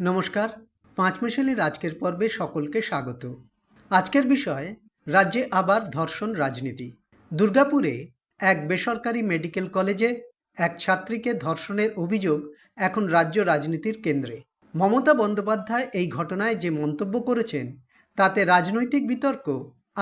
নমস্কার। পাঁচমিশালির আজকের পর্বে সকলকে স্বাগত। আজকের বিষয়, রাজ্যে আবার ধর্ষণ রাজনীতি। দুর্গাপুরে এক বেসরকারি মেডিকেল কলেজে এক ছাত্রীকে ধর্ষণের অভিযোগ এখন রাজ্য রাজনীতির কেন্দ্রে। মমতা বন্দ্যোপাধ্যায় এই ঘটনায় যে মন্তব্য করেছেন, তাতে রাজনৈতিক বিতর্ক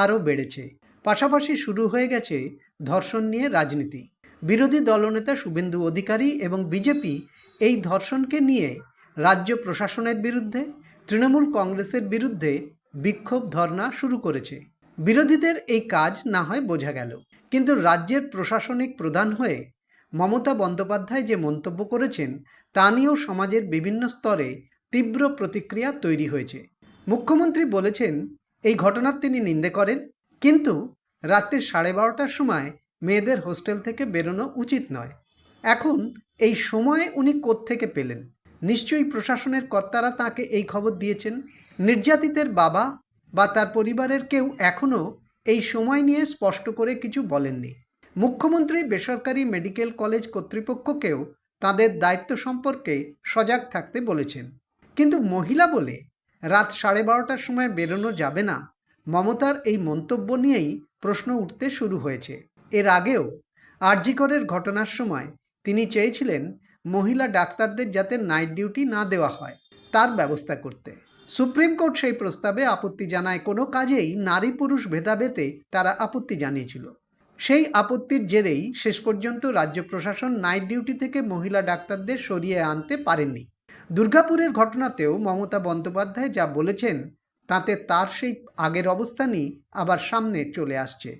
আরও বেড়েছে। পাশাপাশি শুরু হয়ে গেছে ধর্ষণ নিয়ে রাজনীতি। বিরোধী দলনেতা শুভেন্দু অধিকারী এবং বিজেপি এই ধর্ষণকে নিয়ে রাজ্য প্রশাসনের বিরুদ্ধে, তৃণমূল কংগ্রেসের বিরুদ্ধে বিক্ষোভ ধর্ণা শুরু করেছে। বিরোধীদের এই কাজ না হয় বোঝা গেল। কিন্তু রাজ্যের প্রশাসনিক প্রধান হয়ে মমতা বন্দ্যোপাধ্যায় যে মন্তব্য করেছেন, তা নিয়েও সমাজের বিভিন্ন স্তরে তীব্র প্রতিক্রিয়া তৈরি হয়েছে। মুখ্যমন্ত্রী বলেছেন, এই ঘটনার তিনি নিন্দে করেন, কিন্তু রাত্রি সাড়ে বারোটার সময় মেয়েদের হোস্টেল থেকে বেরোনো উচিত নয়। এখন এই সময়ে উনি কোত্থেকে পেলেন? নিশ্চয়ই প্রশাসনের কর্তারা তাকে এই খবর দিয়েছেন। নির্যাতিতের বাবা বা তার পরিবারের কেউ এখনও এই সময় নিয়ে স্পষ্ট করে কিছু বলেননি। মুখ্যমন্ত্রী বেসরকারি মেডিকেল কলেজ কর্তৃপক্ষকেও তাদের দায়িত্ব সম্পর্কে সজাগ থাকতে বলেছেন। কিন্তু মহিলা বলে রাত সাড়ে বারোটার সময় বেরোনো যাবে না, মমতার এই মন্তব্য নিয়েই প্রশ্ন উঠতে শুরু হয়েছে। এর আগেও আরজিকরের ঘটনার সময় তিনি চেয়েছিলেন মহিলা ডাক্তারদের যাতে নাইট ডিউটি না দেওয়া হয়, তার ব্যবস্থা করতে। সুপ্রিম কোর্ট সেই প্রস্তাবে আপত্তি জানায় কোনো কাজেই নারী পুরুষ ভেদাভেদে তারা আপত্তি জানিয়েছিল। সেই আপত্তির জেরেই শেষ পর্যন্ত রাজ্য প্রশাসন নাইট ডিউটি থেকে মহিলা ডাক্তারদের সরিয়ে আনতে পারেননি দুর্গাপুরের ঘটনাতেও মমতা বন্দ্যোপাধ্যায় যা বলেছেন, তাতে তার সেই আগের অবস্থানই আবার সামনে চলে আসছে।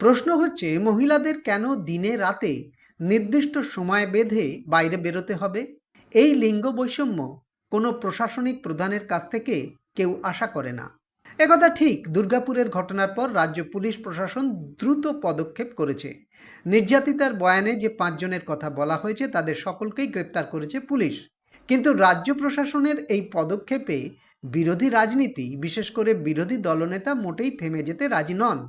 প্রশ্ন হচ্ছে, মহিলাদের কেন দিনে রাতে নির্দিষ্ট সময় বেঁধে বাইরে বেরোতে হবে। এই লিঙ্গ বৈষম্য কোনো প্রশাসনিক প্রধানের কাছ থেকে কেউ আশা করে না। একথা ঠিক দুর্গাপুরের ঘটনার পর রাজ্য পুলিশ প্রশাসন দ্রুত পদক্ষেপ করেছে। নির্যাতিতার বয়ানে যে পাঁচজনের কথা বলা হয়েছে তাদের সকলকেই গ্রেপ্তার করেছে পুলিশ। কিন্তু রাজ্য প্রশাসনের এই পদক্ষেপে বিরোধী রাজনীতি, বিশেষ করে বিরোধী দলনেতা মোটেই থেমে যেতে রাজি নন।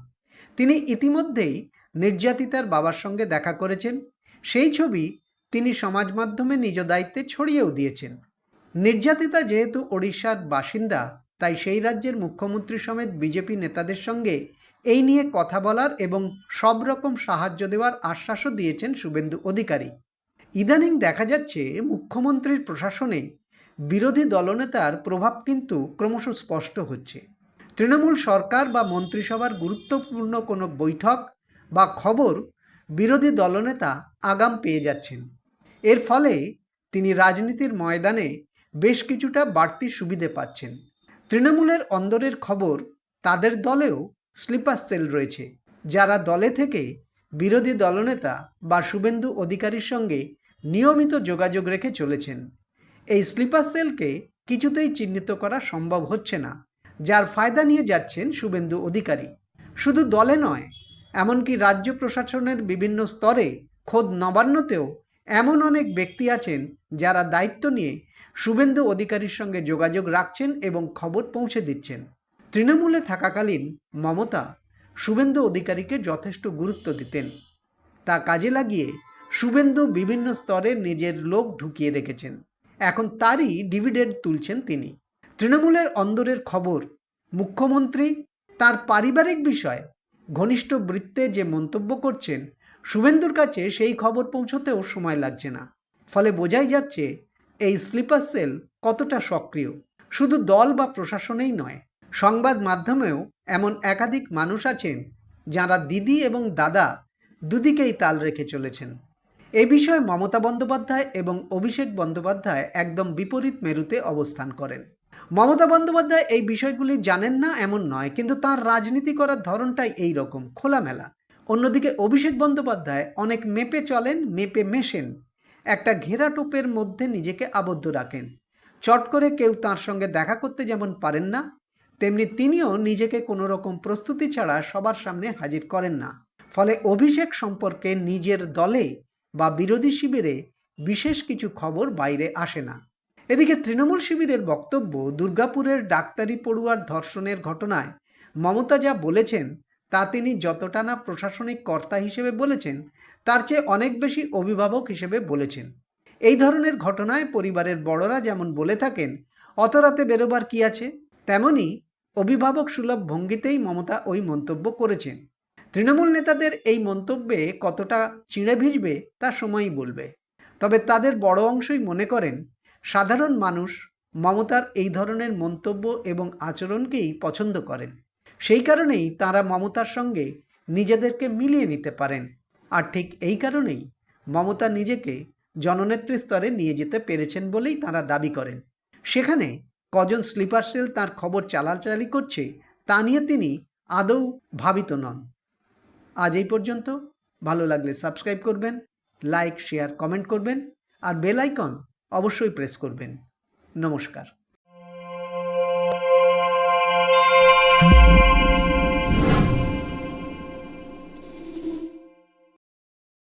তিনি ইতিমধ্যেই নির্যাতিতার বাবার সঙ্গে দেখা করেছেন। সেই ছবি তিনি সমাজ মাধ্যমে নিজ দায়িত্বে ছড়িয়েও দিয়েছেন। নির্যাতিতা যেহেতু ওড়িশার বাসিন্দা, তাই সেই রাজ্যের মুখ্যমন্ত্রী সমেত বিজেপি নেতাদের সঙ্গে এই নিয়ে কথা বলার এবং সব রকম সাহায্য দেওয়ার আশ্বাসও দিয়েছেন শুভেন্দু অধিকারী। ইদানিং দেখা যাচ্ছে মুখ্যমন্ত্রীর প্রশাসনে বিরোধী দলনেতার প্রভাব কিন্তু ক্রমশ স্পষ্ট হচ্ছে। তৃণমূল সরকার বা মন্ত্রিসভার গুরুত্বপূর্ণ কোনো বৈঠক বা খবর বিরোধী দলনেতা আগাম পেয়ে যাচ্ছেন। এর ফলে তিনি রাজনীতির ময়দানে বেশ কিছুটা বাড়তি সুবিধে পাচ্ছেন। তৃণমূলের অন্দরের খবর, তাদের দলেও স্লিপার সেল রয়েছে। যারা দলে থেকে বিরোধী দলনেতা বা শুভেন্দু অধিকারীর সঙ্গে নিয়মিত যোগাযোগ রেখে চলেছেন, এই স্লিপার সেলকে কিছুতেই চিহ্নিত করা সম্ভব হচ্ছে না, যার ফায়দা নিয়ে যাচ্ছেন শুভেন্দু অধিকারী। শুধু দলে নয় এমনকি রাজ্য প্রশাসনের বিভিন্ন স্তরে খোদ নবান্নতেও এমন অনেক ব্যক্তি আছেন যারা দায়িত্ব নিয়ে শুভেন্দু অধিকারীর সঙ্গে যোগাযোগ রাখছেন এবং খবর পৌঁছে দিচ্ছেন। তৃণমূলে থাকাকালীন মমতা শুভেন্দু অধিকারীকে যথেষ্ট গুরুত্ব দিতেন। তা কাজে লাগিয়ে শুভেন্দু বিভিন্ন স্তরে নিজের লোক ঢুকিয়ে রেখেছেন। এখন তারই ডিভিডেন্ড তুলছেন তিনি। তৃণমূলের অন্দরের খবর, মুখ্যমন্ত্রী তার পারিবারিক বিষয় ঘনিষ্ঠ বৃত্তে যে মন্তব্য করছেন, শুভেন্দুর কাছে সেই খবর পৌঁছতেও সময় লাগছে না। ফলে বোঝাই যাচ্ছে, এই স্লিপার সেল কতটা সক্রিয়। শুধু দল বা প্রশাসনেই নয়, সংবাদ মাধ্যমেও এমন একাধিক মানুষ আছেন, যারা দিদি এবং দাদা দুদিকেই তাল রেখে চলেছেন। এ বিষয়ে মমতা বন্দ্যোপাধ্যায় এবং অভিষেক বন্দ্যোপাধ্যায় একদম বিপরীত মেরুতে অবস্থান করেন। মমতা বন্দ্যোপাধ্যায় এই বিষয়গুলি জানেন না এমন নয়, কিন্তু তার রাজনীতি করার ধরনটাই এই রকম, খোলামেলা। অন্যদিকে অভিষেক বন্দ্যোপাধ্যায় অনেক মেপে চলেন, মেপে মেশেন। একটা ঘেরা টোপের মধ্যে নিজেকে আবদ্ধ রাখেন। চট করে কেউ তার সঙ্গে দেখা করতে যেমন পারেন না, তেমনি তিনিও নিজেকে কোনো রকম প্রস্তুতি ছাড়া সবার সামনে হাজির করেন না। ফলে অভিষেক সম্পর্কে নিজের দলে বা বিরোধী শিবিরে বিশেষ কিছু খবর বাইরে আসে না। এদিকে তৃণমূল শিবিরের বক্তব্য দুর্গাপুরের ডাক্তারি পড়ুয়ার ধর্ষণের ঘটনায়। মমতা যা বলেছেন, তা তিনি যতটা না প্রশাসনিক কর্তা হিসেবে বলেছেন, তার চেয়ে অনেক বেশি অভিভাবক হিসেবে বলেছেন। এই ধরনের ঘটনায় পরিবারের বড়রা যেমন বলে থাকেন, অত রাতে বেরোবার কি আছে? তেমনি অভিভাবক সুলভ ভঙ্গিতেই মমতা ওই মন্তব্য করেছেন। তৃণমূল নেতাদের এই মন্তব্যে কতটা চিঁড়ে ভিজবে, তা সময়ই বলবে। তবে তাদের বড় অংশই মনে করেন সাধারণ মানুষ মমতার এই ধরনের মন্তব্য এবং আচরণকেই পছন্দ করেন। সেই কারণেই তারা মমতার সঙ্গে নিজেদেরকে মিলিয়ে নিতে পারেন। আর ঠিক এই কারণেই মমতা নিজেকে জননেত্রী স্তরে নিয়ে যেতে পেরেছেন বলেই তারা দাবি করেন। সেখানে কজন স্লিপার সেল তার খবর চালাচালি করছে তা নিয়ে তিনি আদৌ ভাবিত নন। আজ এই পর্যন্ত। ভালো লাগলে সাবস্ক্রাইব করবেন, লাইক, শেয়ার, কমেন্ট করবেন, আর বেল আইকন অবশ্যই প্রেস করবেন। নমস্কার।